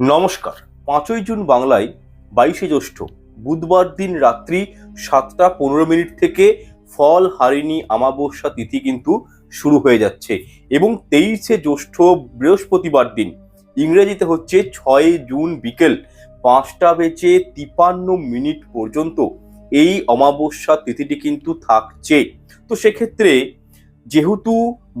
নমস্কার। পাঁচই জুন বাংলায় বাইশে জ্যৈষ্ঠ বুধবার দিন রাত্রি সাতটা পনেরো মিনিট থেকে ফল, হারিণী আমাবস্যা তিথি কিন্তু শুরু হয়ে যাচ্ছে এবং তেইশে জ্যৈষ্ঠ বৃহস্পতিবার দিন ইংরেজিতে হচ্ছে ছয় জুন বিকেল পাঁচটা বেজে তিপান্ন মিনিট পর্যন্ত এই অমাবস্যা তিথিটি কিন্তু থাকছে। তো সেক্ষেত্রে যেহেতু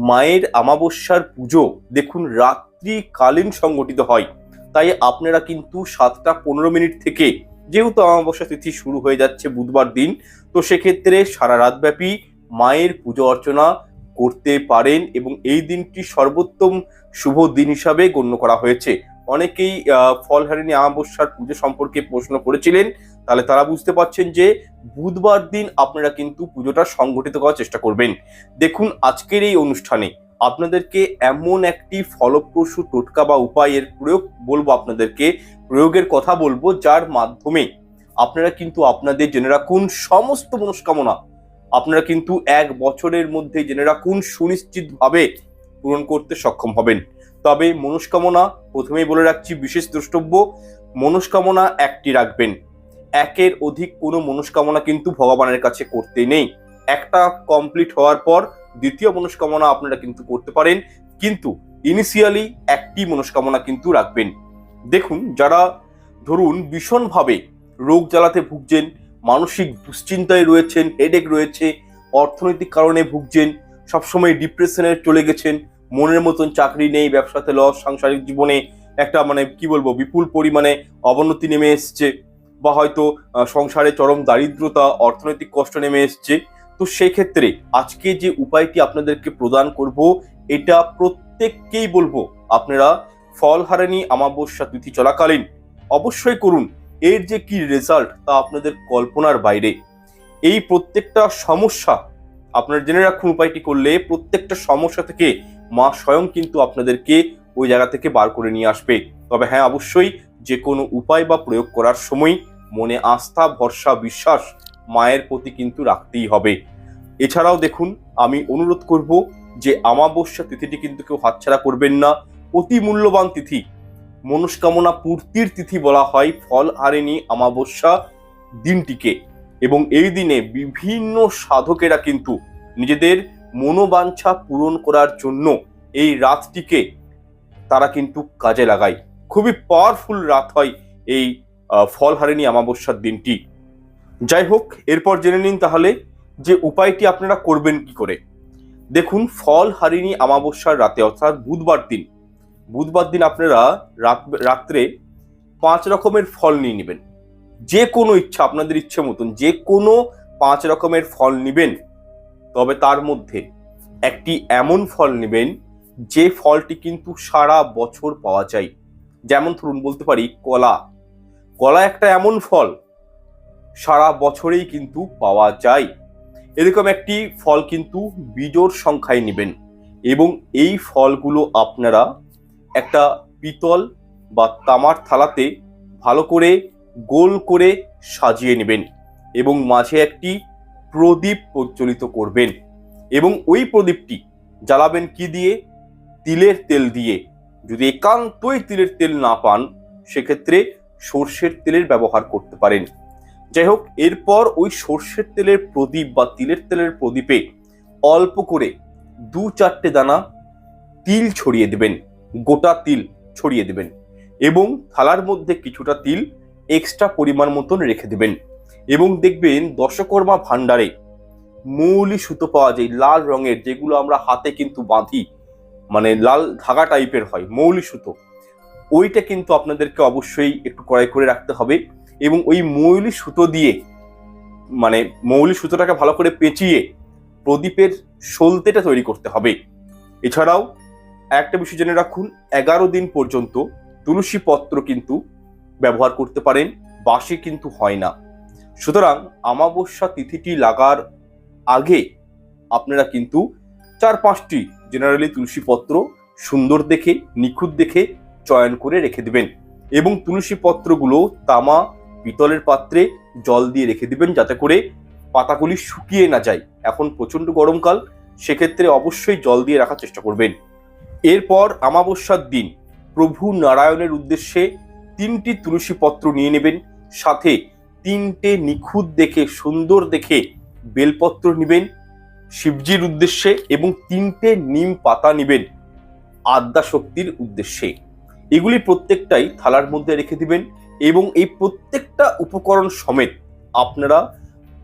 মায়ের আমাবস্যার পুজো দেখুন, রাত্রিকালীন সংগঠিত হয়। তাই আপনারা কিন্তু সাতটা পনেরো মিনিট থেকে যেহেতু অমাবস্যা তিথি শুরু হয়ে যাচ্ছে বুধবার দিন, তো সেক্ষেত্রে সারা রাতব্যাপী মায়ের পুজো অর্চনা করতে পারেন এবং এই দিনটি সর্বোত্তম শুভ দিন হিসাবে গণ্য করা হয়েছে। অনেকেই ফলহারিণী অমাবস্যার পুজো সম্পর্কে প্রশ্ন করেছিলেন। তাহলে তারা বুঝতে পারছেন যে বুধবার দিন আপনারা কিন্তু পুজোটা সংগঠিত করার চেষ্টা করবেন। দেখুন আজকের এই অনুষ্ঠানে আপনাদেরকে এমন একটি ফলপ্রসূ টোটকা বা উপায়ের প্রয়োগ বলব আপনাদেরকে, প্রয়োগের কথা বলব যার মাধ্যমে আপনারা কিন্তু আপনাদের জেনে রাখুন সমস্ত মনস্কামনা। আপনারা কিন্তু এক বছরের মধ্যে জেনে রাখুন সুনিশ্চিতভাবে পূরণ করতে সক্ষম হবেন। তবে মনস্কামনা প্রথমেই বলে রাখছি বিশেষ দ্রষ্টব্য, মনস্কামনা একটি রাখবেন। একের অধিক কোনো মনস্কামনা কিন্তু ভগবানের কাছে করতে নেই। একটা কমপ্লিট হওয়ার পর দ্বিতীয় মনস্কামনা আপনারা কিন্তু করতে পারেন, কিন্তু ইনিশিয়ালি একটি মনস্কামনা কিন্তু রাখবেন। দেখুন, যারা ধরুন ভীষণভাবে রোগ জ্বালাতে ভুগছেন, মানসিক দুশ্চিন্তায় রয়েছেন হেডেক রয়েছে, অর্থনৈতিক কারণে ভুগছেন, সবসময় ডিপ্রেশনে চলে গেছেন, মনের মতন চাকরি নেই, ব্যবসাতে লস সাংসারিক জীবনে একটা মানে কি বলব, বিপুল পরিমাণে অবনতি নেমে এসছে, বা হয়তো সংসারে চরম দারিদ্রতা, অর্থনৈতিক কষ্ট নেমে এসছে তো সেক্ষেত্রে আজকে যে উপায়টি আপনাদেরকে প্রদান করব, এটা প্রত্যেককেই বলব, আপনারা ফল হারানি আমাবস্যা তিথি চলাকালীন অবশ্যই করুন। এর যে কি রেজাল্ট তা আপনাদের কল্পনার বাইরে। এই প্রত্যেকটা সমস্যা আপনারা জেনে রাখুন উপায়টি করলে প্রত্যেকটা সমস্যা থেকে মা স্বয়ং কিন্তু আপনাদেরকে ওই জায়গা থেকে বার করে নিয়ে আসবে। তবে হ্যাঁ অবশ্যই যে কোনো উপায় বা প্রয়োগ করার সময় মনে আস্থা, ভরসা, বিশ্বাস মায়ের প্রতি কিন্তু রাখতেই হবে। এছাড়াও দেখুন, আমি অনুরোধ করব যে আমাবস্যা তিথিটি কিন্তু কেউ হাতছাড়া করবেন না। অতি মূল্যবান তিথি। মনস্কামনা পূর্তির তিথি বলা হয় ফল হারেনি আমাবস্যা দিনটিকে। এবং এই দিনে বিভিন্ন সাধকেরা কিন্তু নিজেদের মনোবাঞ্ছা পূরণ করার জন্য এই রাতটিকে তারা কিন্তু কাজে লাগায়। খুবই পাওয়ারফুল রাত হয় এই ফল হারেনি আমাবস্যার দিনটি। যাই হোক, এরপর জেনে নিন তাহলে যে উপায়টি আপনারা করবেন কি করে? দেখুন, ফল হারিনি আমাবস্যার রাতে, অর্থাৎ বুধবার দিন। বুধবার দিন আপনারা রাত, রাত্রে পাঁচ রকমের ফল নিয়ে নেবেন। যে কোনো ইচ্ছা, আপনাদের ইচ্ছে মতন, যে কোনো পাঁচ রকমের ফল নেবেন। তবে তার মধ্যে একটি এমন ফল নেবেন, যে ফলটি কিন্তু সারা বছর পাওয়া যায়। যেমন ধরুন, বলতে পারি কলা। কলা একটা এমন ফল, সারা বছরেই কিন্তু পাওয়া যায়। এরকম একটি ফল কিন্তু বিজোড় সংখ্যায় নেবেন। এবং এই ফলগুলো আপনারা একটা পিতল বা তামার থালাতে ভালো করে গোল করে সাজিয়ে নেবেন এবং মাঝে একটি প্রদীপ প্রজ্বলিত করবেন। এবং ওই প্রদীপটি জ্বালাবেন কি দিয়ে? তিলের তেল দিয়ে। যদি একান্তই তিলের তেল না পান, সেক্ষেত্রে সর্ষের তেলের ব্যবহার করতে পারেন। যাই হোক, এরপর ওই সর্ষের তেলের প্রদীপ বা তিলের তেলের প্রদীপে অল্প করে দু চারটে দানা তিল ছড়িয়ে দেবেন, গোটা তিল ছড়িয়ে দেবেন এবং থালার মধ্যে কিছুটা তিল এক্সট্রা পরিমাণ মতন রেখে দেবেন এবং দেখবেন দশকর্মা ভাণ্ডারে মৌলি সুতো পাওয়া যায়, লাল রঙের, যেগুলো আমরা হাতে কিন্তু বাঁধি মানে লাল ধাগা টাইপের হয়, মৌলি সুতো। ওইটা কিন্তু আপনাদেরকে অবশ্যই একটু ক্রয় করে রাখতে হবে। এবং ওই মৌলি সুতো দিয়ে মানে মৌলি সুতোটাকে ভালো করে পেঁচিয়ে প্রদীপের সলতেটা তৈরি করতে হবে। এছাড়াও একটা বিষয় জেনে রাখুন, এগারো দিন পর্যন্ত তুলসী পত্র কিন্তু ব্যবহার করতে পারেন বাসে কিন্তু হয় না। সুতরাং আমাবস্যা তিথিটি লাগার আগে আপনারা কিন্তু চার পাঁচটি জেনারেলি তুলসী পত্র সুন্দর দেখে, নিখুঁত দেখে চয়ন করে রেখে দেবেন। এবং তুলসী পত্রগুলো তামা পিতলের পাত্রে জল দিয়ে রেখে দিবেন যাতে করে পাতাগুলি শুকিয়ে না যায়। এখন প্রচণ্ড গরমকাল, সেক্ষেত্রে অবশ্যই জল দিয়ে রাখার চেষ্টা করবেন। এরপর আমাবস্যার দিন, প্রভু নারায়ণের উদ্দেশ্যে তিনটি তুলসী পত্র নিয়ে নেবেন, সাথে তিনটে নিখুঁত দেখে, সুন্দর দেখে বেলপত্র নেবেন, শিবজির উদ্দেশ্যে এবং তিনটে নিম পাতা নেবেন আদ্যা শক্তির উদ্দেশ্যে। এগুলি প্রত্যেকটাই থালার মধ্যে রেখে দিবেন এবং এই প্রত্যেকটা উপকরণ সমেত আপনারা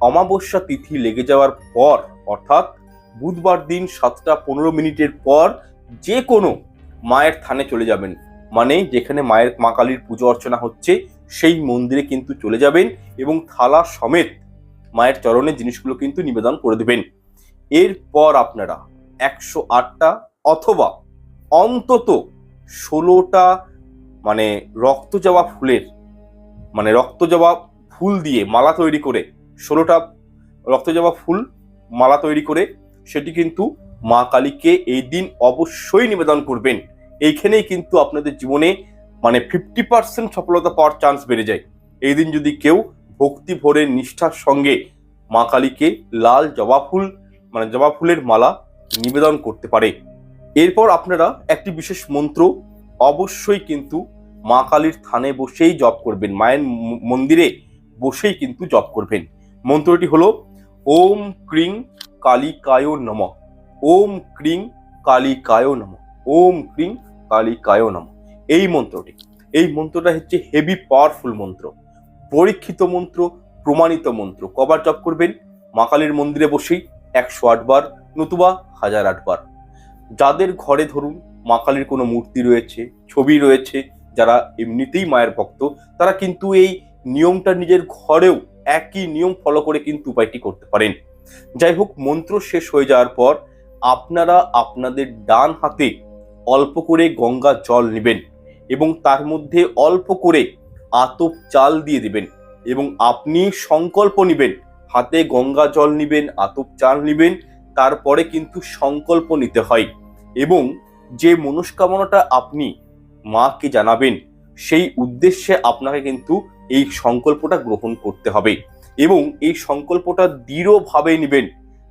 অমাবস্যা তিথি লেগে যাওয়ার পর, অর্থাৎ বুধবার দিন সাতটা পনেরো মিনিটের পর যে কোনো মায়ের থানে চলে যাবেন। মানে যেখানে মায়ের, মা কালীর পুজো অর্চনা হচ্ছে, সেই মন্দিরে কিন্তু চলে যাবেন এবং থালা সমেত মায়ের চরণে জিনিসগুলো কিন্তু নিবেদন করে দেবেন। এরপর আপনারা একশো আটটা অথবা অন্তত ষোলোটা মানে রক্ত যাওয়া ফুলের মানে রক্ত যাওয়া ফুল দিয়ে মালা তৈরি করে, ষোলোটা রক্ত যাওয়া ফুল মালা তৈরি করে, সেটি কিন্তু মা কালীকে এই দিন অবশ্যই নিবেদন করবেন। এইখানেই কিন্তু আপনাদের জীবনে মানে ফিফটি পার্সেন্ট সফলতা পাওয়ার চান্স বেড়ে যায়। এই দিন যদি কেউ ভক্তি ভরে নিষ্ঠার সঙ্গে মা কালীকে লাল জবা ফুল মানে জবা ফুলের মালা নিবেদন করতে পারে। এরপর আপনারা একটি বিশেষ মন্ত্র অবশ্যই কিন্তু মা কালীর থানে বসেই জপ করবেন, মায়ের মন্দিরে বসেই কিন্তু জপ করবেন। মন্ত্রটি হলো, ওম ক্রিং কালিকায় নম, ওম ক্রিং কালিকায় নম, ওম ক্রিং কালিকায় নম। এই মন্ত্রটি। এই মন্ত্রটা হচ্ছে হেভি পাওয়ারফুল মন্ত্র। পরীক্ষিত মন্ত্র, প্রমাণিত মন্ত্র। কবার জপ করবেন? মা কালীর মন্দিরে বসেই একশো আটবার নতুবা হাজার আটবার যাদের ঘরে ধরুন মা কালীর কোনো মূর্তি রয়েছে, ছবি রয়েছে যারা এমনিতেই মায়ের ভক্ত, তারা কিন্তু এই নিয়মটা নিজের ঘরেও একই নিয়ম ফলো করে কিন্তু উপায়টি করতে পারেন। যাই হোক, মন্ত্র শেষ হয়ে যাওয়ার পর আপনারা আপনাদের ডান হাতে অল্প করে গঙ্গা জল নেবেন এবং তার মধ্যে অল্প করে আতপ চাল দিয়ে দিবেন এবং আপনি সংকল্প নিবেন, হাতে গঙ্গা জল নিবেন, আতপ চাল নিবেন, তারপরে কিন্তু সংকল্প নিতে হয় এবং যে মনস্কামনাটা আপনি মাকে জানাবেন? সেই উদ্দেশ্যে আপনাকে কিন্তু এই সংকল্পটা গ্রহণ করতে হবে এবং এই সংকল্পটা দৃঢ়ভাবে নেবেন,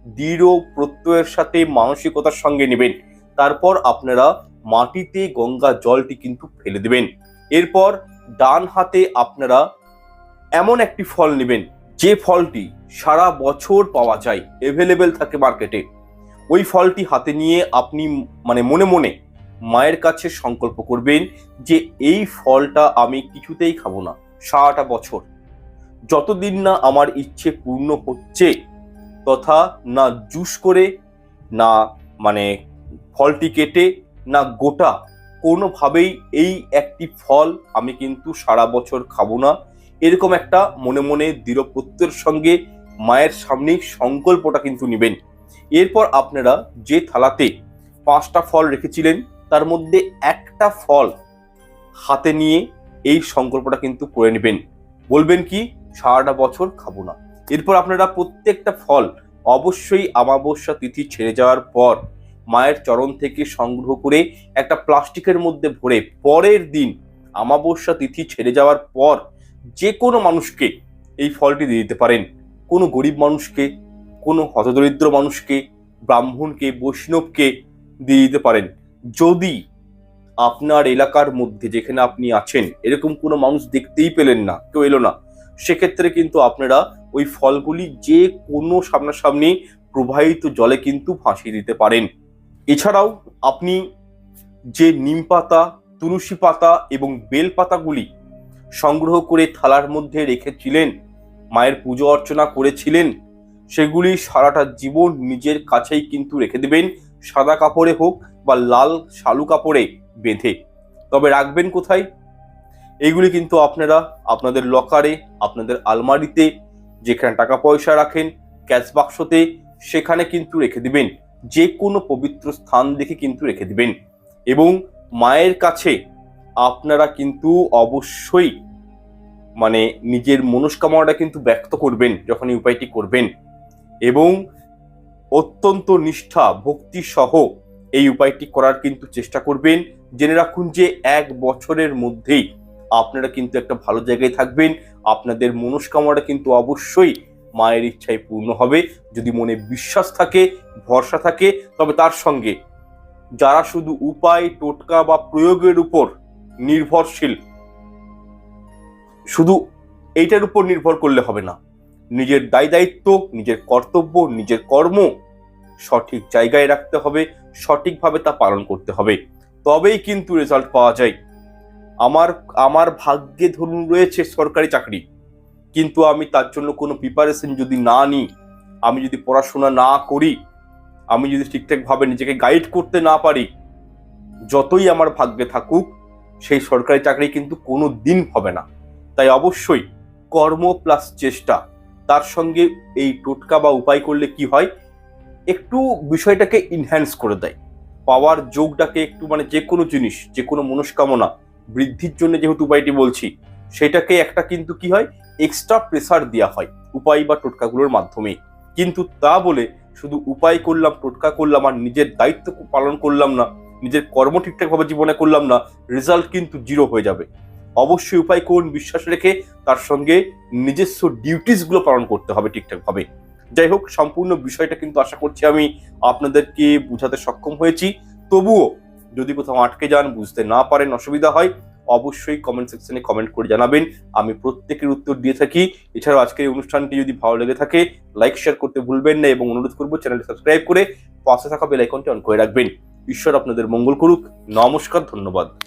দৃঢ় প্রত্যয়ের সাথে মানসিকতার সঙ্গে নেবেন। তারপর আপনারা মাটিতে গঙ্গা জলটি কিন্তু ফেলে দেবেন। এরপর ডান হাতে আপনারা এমন একটি ফল নেবেন, যে ফলটি সারা বছর পাওয়া যায় এভেলেবেল থাকে মার্কেটে ওই ফলটি হাতে নিয়ে আপনি মানে মনে মনে মায়ের কাছে সংকল্প করবেন যে এই ফলটা আমি কিছুতেই খাব না, সারাটা বছর। যতদিন না আমার ইচ্ছে পূর্ণ হচ্ছে, তথা না জুস করে, না মানে ফলটি কেটে, না গোটা, কোনোভাবেই এই একটি ফল আমি কিন্তু সারা বছর খাব না। এরকম একটা মনে মনে দৃঢ় প্রত্যয়ের সঙ্গে মায়ের সামনেই সংকল্পটা কিন্তু নেবেন। এরপর আপনারা যে থালাতে পাঁচটা ফল রেখেছিলেন তার মধ্যে একটা ফল হাতে নিয়ে এই সংকল্পটা কিন্তু করে নেবেন। বলবেন কি, সারাটা বছর খাব না। এরপর আপনারা প্রত্যেকটা ফল অবশ্যই আমাবস্যা তিথি ছেড়ে যাওয়ার পর মায়ের চরণ থেকে সংগ্রহ করে একটা প্লাস্টিকের মধ্যে ভরে পরের দিন আমাবস্যা তিথি ছেড়ে যাওয়ার পর যে কোনো মানুষকে এই ফলটি দিয়ে দিতে পারেন। কোনো গরিব মানুষকে, কোনো হতদরিদ্র মানুষকে, ব্রাহ্মণকে, বৈষ্ণবকে দিয়ে দিতে পারেন। যদি আপনার এলাকার মধ্যে যেখানে আপনি আছেন, এরকম কোনো মানুষ দেখতেই পেলেন না, কেউ এলো না, সেক্ষেত্রে কিন্তু আপনারা ওই ফলগুলি যে কোনো সামনাসামনি প্রবাহিত জলে কিন্তু ভাসিয়ে দিতে পারেন। এছাড়াও আপনি যে নিম পাতা, তুলসী পাতা এবং বেল পাতাগুলি সংগ্রহ করে থালার মধ্যে রেখেছিলেন, মায়ের পুজো অর্চনা করেছিলেন, সেগুলি সারাটা জীবন নিজের কাছেই কিন্তু রেখে দেবেন, সাদা কাপড়ে হোক বা লাল শালু কাপড়ে বেঁধে। তবে রাখবেন কোথায়? এইগুলি কিন্তু আপনারা আপনাদের লকারে, আপনাদের আলমারিতে, যেখানে টাকা পয়সা রাখেন, ক্যাশ বাক্সতে, সেখানে কিন্তু রেখে দিবেন। যে কোনো পবিত্র স্থান দেখে কিন্তু রেখে দিবেন। এবং মায়ের কাছে আপনারা কিন্তু অবশ্যই মানে নিজের মনস্কামনাটা কিন্তু ব্যক্ত করবেন যখন এই উপায়টি করবেন। এবং অত্যন্ত নিষ্ঠা, ভক্তি সহ এই উপায়টি করার কিন্তু চেষ্টা করবেন। জেনে রাখুন যে এক বছরের মধ্যেই আপনারা কিন্তু একটা ভালো জায়গায় থাকবেন। আপনাদের মনস্কামনাটা কিন্তু অবশ্যই মায়ের ইচ্ছায় পূর্ণ হবে। যদি মনে বিশ্বাস থাকে, ভরসা থাকে, তবে তার সঙ্গে যারা শুধু উপায়, টোটকা বা প্রয়োগের উপর নির্ভরশীল, শুধু এইটার উপর নির্ভর করলে হবে না। নিজের দায় দায়িত্ব, নিজের কর্তব্য, নিজের কর্ম সঠিক জায়গায় রাখতে হবে, সঠিকভাবে তা পালন করতে হবে। তবেই কিন্তু রেজাল্ট পাওয়া যায়। আমার আমার ভাগ্যে ধরুন রয়েছে সরকারি চাকরি, কিন্তু আমি তার জন্য কোনো প্রিপারেশন যদি না নিই, আমি যদি পড়াশোনা না করি, আমি যদি ঠিকঠাকভাবে নিজেকে গাইড করতে না পারি, যতই আমার ভাগ্যে থাকুক, সেই সরকারি চাকরি কিন্তু কোনো দিন হবে না। তাই অবশ্যই কর্ম প্লাস চেষ্টা, তার সঙ্গে এই টোটকা বা উপায় করলে কি হয়? একটু বিষয়টাকে ইনহ্যান্স করে দেয়। পাওয়ার যোগটাকে একটু মানে যে কোনো জিনিস, যে কোনো মনস্কামনা বৃদ্ধির জন্য যেহেতু উপায়টি বলছি, সেটাকে একটা কিন্তু কি হয়? এক্সট্রা প্রেসার দেওয়া হয় উপায় বা টোটকাগুলোর মাধ্যমে। কিন্তু তা বলে শুধু উপায় করলাম, টোটকা করলাম আর নিজের দায়িত্ব পালন করলাম না, নিজের কর্ম ঠিকঠাকভাবে জীবনে করলাম না রেজাল্ট কিন্তু জিরো হয়ে যাবে। অবশ্যই উপায় করুন, বিশ্বাস রেখে তার সঙ্গে নিজস্ব ডিউটিসগুলো পালন করতে হবে ঠিকঠাকভাবে। যাই হোক, সম্পূর্ণ বিষয়টা কিন্তু আশা করছি আমি আপনাদেরকে বোঝাতে সক্ষম হয়েছি। তবুও যদি কোথাও আটকে যান, বুঝতে না পারেন, অসুবিধা হয়, অবশ্যই কমেন্ট সেকশনে কমেন্ট করে জানাবেন। আমি প্রত্যেকের উত্তর দিয়ে থাকি। এছাড়াও আজকের অনুষ্ঠানটি যদি ভালো লেগে থাকে লাইক শেয়ার করতে ভুলবেন না এবং অনুরোধ করব চ্যানেলটি সাবস্ক্রাইব করে পাশে থাকা বেল আইকনটি অন করে রাখবেন। ঈশ্বর আপনাদের মঙ্গল করুক। নমস্কার, ধন্যবাদ।